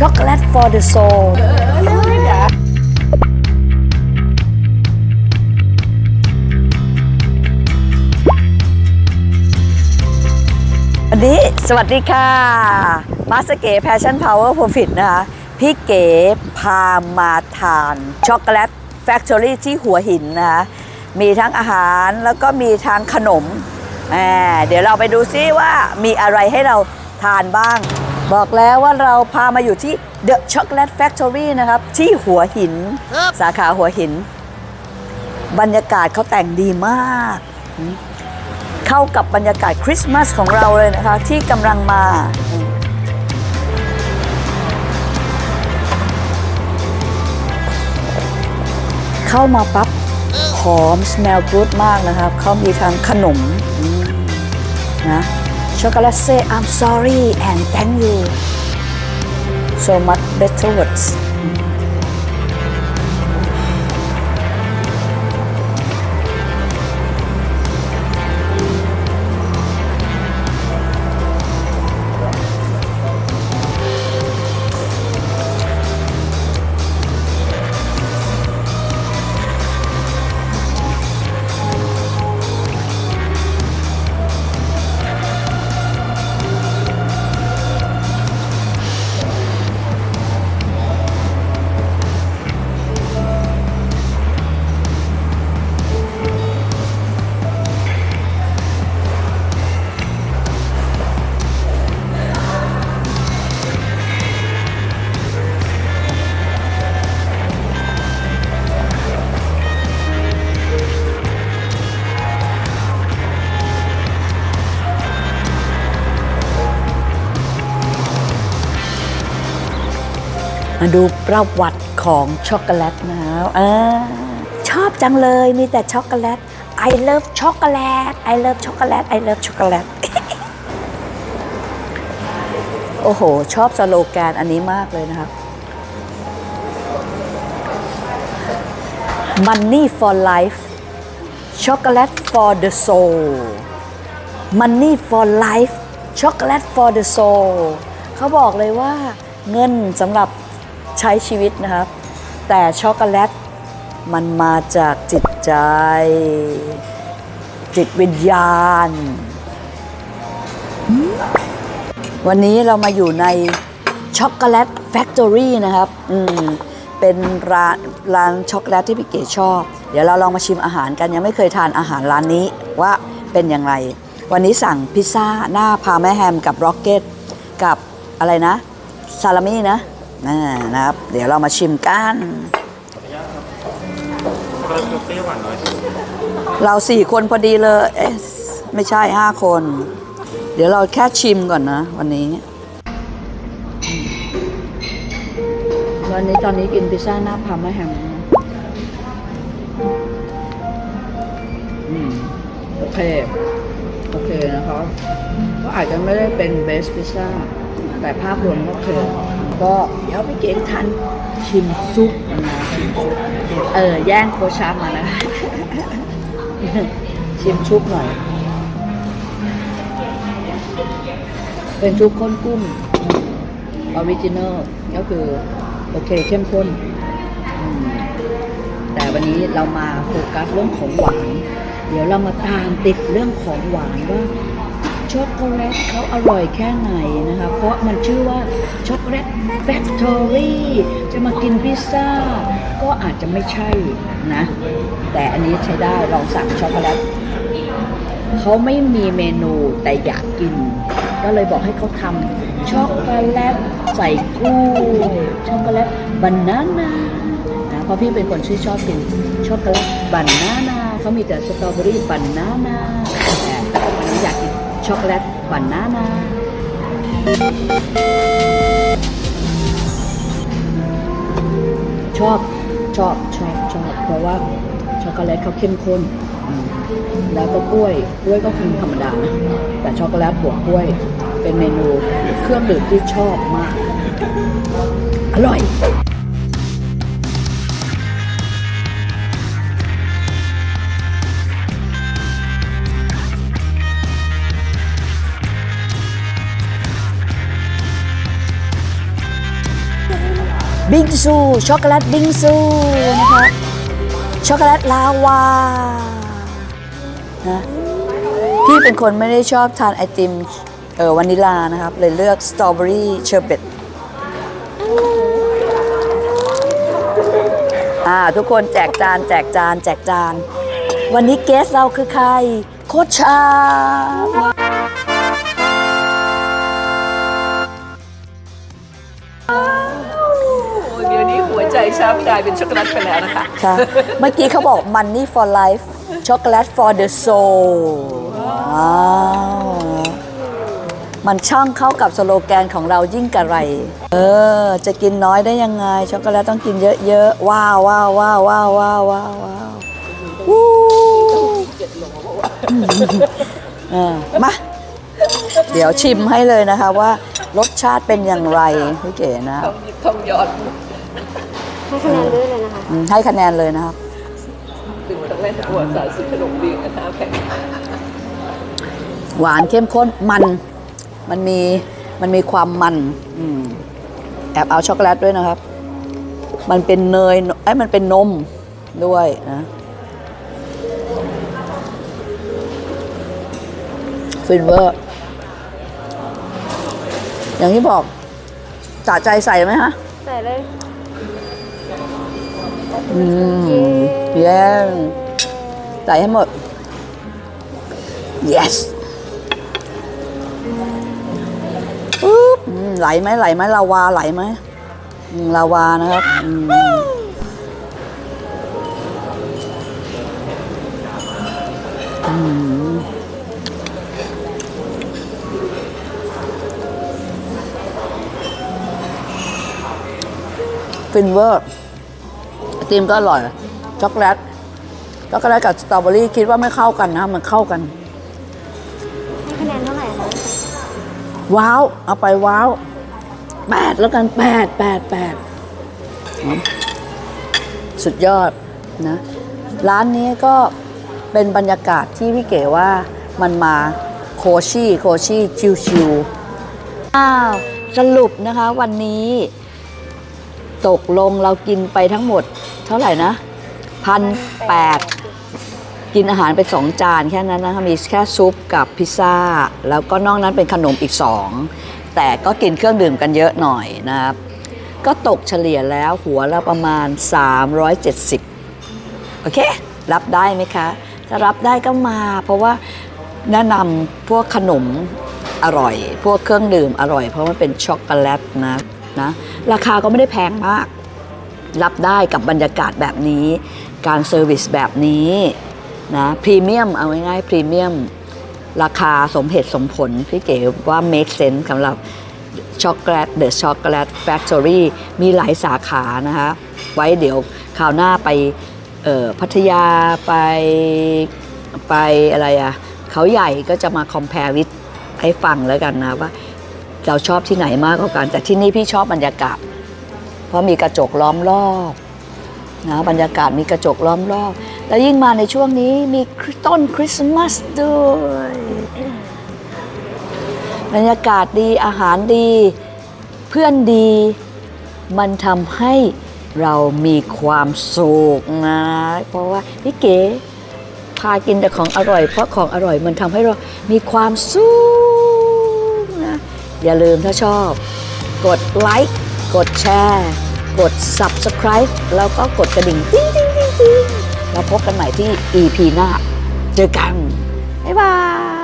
chocolate for the soul วันนี้สวัสดีค่ะมาสเก๋แพชชั่นพาวเวอร์ r o ฟิตนะคะ พี่เก๋พามาทาน ช็อกโกแลตแฟคทอรี่ที่หัวหินนะคะ มีทั้งอาหารแล้วก็มีทั้งขนมแหมเดี๋ยวเราไปดูซิว่ามีอะไรให้เราทานบ้าง บอกแล้วว่าเราพามาอยู่ที่ The Chocolate Factory นะครับ ที่หัวหิน สาขาหัวหิน บรรยากาศเขาแต่งดีมาก เข้ากับบรรยากาศคริสต์มาสของเราเลยนะคะ ที่กำลังมา เข้ามาปั๊บหอม smell good มากนะครับ เขามีทั้งขนมอืมนะ ช็อกโกแลต say I'm sorry and thank you so much better words มาดูประวัติของช็อกโกแลตนะครับอ่าชอบจังเลยมีแต่ช็อกโกแลต I love ช็อกโกแลต I love ช็อกโกแลต I love ช็อกโกแลต โอ้โห ชอบสโลแกนอันนี้มากเลยนะครับ Money for life Chocolate for the soul Money for life Chocolate for the soul เขาบอกเลยว่าเงินสำหรับ ใช้ชีวิตนะครับ แต่ช็อกโกแลตมันมาจากจิตใจ จิตวิญญาณ วันนี้เรามาอยู่ในช็อกโกแลตแฟคทอรี่นะครับ อืม เป็นร้านร้านช็อกโกแลตที่พี่เก๋ชอบ เดี๋ยวเราลองมาชิมอาหารกันยังไม่เคยทานอาหารร้านนี้ว่าเป็นอย่างไร วันนี้สั่งพิซซ่าหน้าพาแม่แฮมกับร็อกเก็ตกับอะไรนะ ซาลามี่นะ น่านะครับ เดี๋ยวเรามาชิมกันเราสี่คนพอดีเลยเอ๊ะไม่ใช่ห้าคน เดี๋ยวเราแค่ชิมก่อนนะ วันนี้ วันนี้ตอนนี้กินพิซซ่าหน้าพามาแฮมนะอืมโอเค โอเคนะครับ ก็อาจจะไม่ได้เป็นเบสพิซซ่า แต่ภาพรวมก็โอเค ก็เดี๋ยวไปเก๋ทันชิมซุปนะชิมซุปเออแย่งโคชามานะชิมซุปหน่อย เป็นซุปข้นกุ้งออริจินอลก็คือ โอเคเข้มข้นอืมแต่วันนี้เรามาโฟกัสเรื่องของหวาน เดี๋ยวเรามาตามติดเรื่องของหวานว่า ช็อกโกแลตเขาอร่อยแค่ไหนนะคะ เพราะมันชื่อว่าช็อกโกแลตแฟคทอรี่จะมากินพิซซ่า ก็อาจจะไม่ใช่นะ แต่อันนี้ใช้ได้ลองสั่งช็อกโกแลตเขาไม่มีเมนูแต่อยากกิน ก็เลยบอกให้เขาทำช็อกโกแลตใส่กล้วยช็อกโกแลตบานาน่านะเพราะพี่เป็นคนที่อชอบกินช็อกโกแลตบานาน่าเขามีแต่สตรอเบอรี่บานาน่าแต่วันนี้อยากกิน ช็อกโกแลตบานาน่าชอบชอบชอบชอบเพราะว่าช็อกโกแลตเขาเข้มข้น แล้วก็กล้วยกล้วยก็คือธรรมดานะแต่ช็อกโกแลตบวกกล้วย เป็นเมนูเครื่องดื่มที่ชอบมาก อร่อย บิงซูช็อกโกแลตบิงซูนะคะช็อกโกแลตลาวานะพี่เป็นคนไม่ได้ชอบทานไอติมเออวานิลานะครับ เลยเลือกสตรอเบอรี่เชอร์เบตอ่าทุกคนแจกจานแจกจานแจกจาน วันนี้เกสเราคือใคร โคชา ยวนี้หัวใจช้ำกลายเป็นช็อกโกแลตไปแล้วนะคะ ค่ะ เมื่อกี้เขาบอก money for life chocolate for the soul ว้าวมันช่างเข้ากับสโลแกนของเรายิ่งกระไร เออ จะกินน้อยได้ยังไง ช็อกโกแลตต้องกินเยอะๆ ว้าวว้าวว้าวว้าวว้าวว้าวว้าววู้เออมา เดี๋ยวชิมให้เลยนะคะว่ารสชาติเป็นอย่างไรพี่เก๋นะทองหยิบทองหยอด ให้คะแนนด้วยเลยนะคะอืมให้คะแนนเลยนะครับถึงครั้งแรกในประวัติศาสตร์สุดขนมเบียงนะคะแข่งหวานเข้มข้นมันมันมีมันมีความมันอืมแอบเอาช็อกโกแลตด้วยนะครับ มันเป็นเนยไอ้ยมันเป็นนมด้วยนะฟินเวอร์ อย่างที่บอกสะใจใส่ไหมฮะ ใส่เลย อืมเย้ใส่ให้หมด yes ปุ๊บไหลไหมไหลไหมลาวาไหลไหมลาวานะครับฟินเวอร์ ติมก็อร่อย ช็อกโกแลต ช็อกโกแลตกับสตรอเบอรี่คิดว่าไม่เข้ากันนะ มันเข้ากันให้คะแนนเท่าไหร่คะว้าว เอาไปว้าวแปดแล้วกันแปดแปดแปดอืมสุดยอดนะ ร้านนี้ก็เป็นบรรยากาศที่พี่เก๋ว่ามันมาโคชี่โคชี่ชิวๆอ้าวสรุปนะคะวันนี้ ตกลงเรากินไปทั้งหมด เท่าไหร่นะพันแปดกินอาหารไปสองจานแค่นั้นนะคะมีแค่ซุปกับพิซซ่า แล้วก็นอกนั้นเป็นขนมอีกสองแต่ก็กินเครื่องดื่มกันเยอะหน่อยนะครับ ก็ตกเฉลี่ยแล้วหัวละประมาณ 370 โอเค รับได้ไหมคะ ถ้ารับได้ก็มา เพราะว่าแนะนำพวกขนมอร่อย พวกเครื่องดื่มอร่อย เพราะมันเป็นช็อกโกแลตนะนะ ราคาก็ไม่ได้แพงมาก รับได้กับบรรยากาศแบบนี้ การเซอร์วิสแบบนี้นะพรีเมียมเอาง่ายๆพรีเมียมราคาสมเหตุสมผล พี่เก๋ว่า make sense สำหรับช็อกโกแลตเดอะช็อกโกแลตแฟคทอรี่มีหลายสาขานะคะ ไว้เดี๋ยวคราวหน้าไปพัทยาไปไปอะไรอะเขาใหญ่ก็จะมา compare with ให้ฟังแล้วกันนะว่าเราชอบที่ไหนมากกว่ากัน แต่ที่นี่พี่ชอบบรรยากาศ เพราะมีกระจกล้อมรอบนะบรรยากาศมีกระจกล้อมรอบ แล้วยิ่งมาในช่วงนี้มีต้นคริสต์มาสด้วยบรรยากาศดีอาหารดี เพื่อนดี มันทำให้เรามีความสุขนะ เพราะว่าพี่เก๋พากินแต่ของอร่อย เพราะของอร่อยมันทำให้เรามีความสุขนะ อย่าลืมถ้าชอบ กดไลค์ กดแชร์ กด Subscribe แล้วก็กดกระดิ่งติ๊งติ๊งติ๊งติ๊งแล้วพบกันใหม่ที่ EP หน้า เจอกัน บ๊ายบาย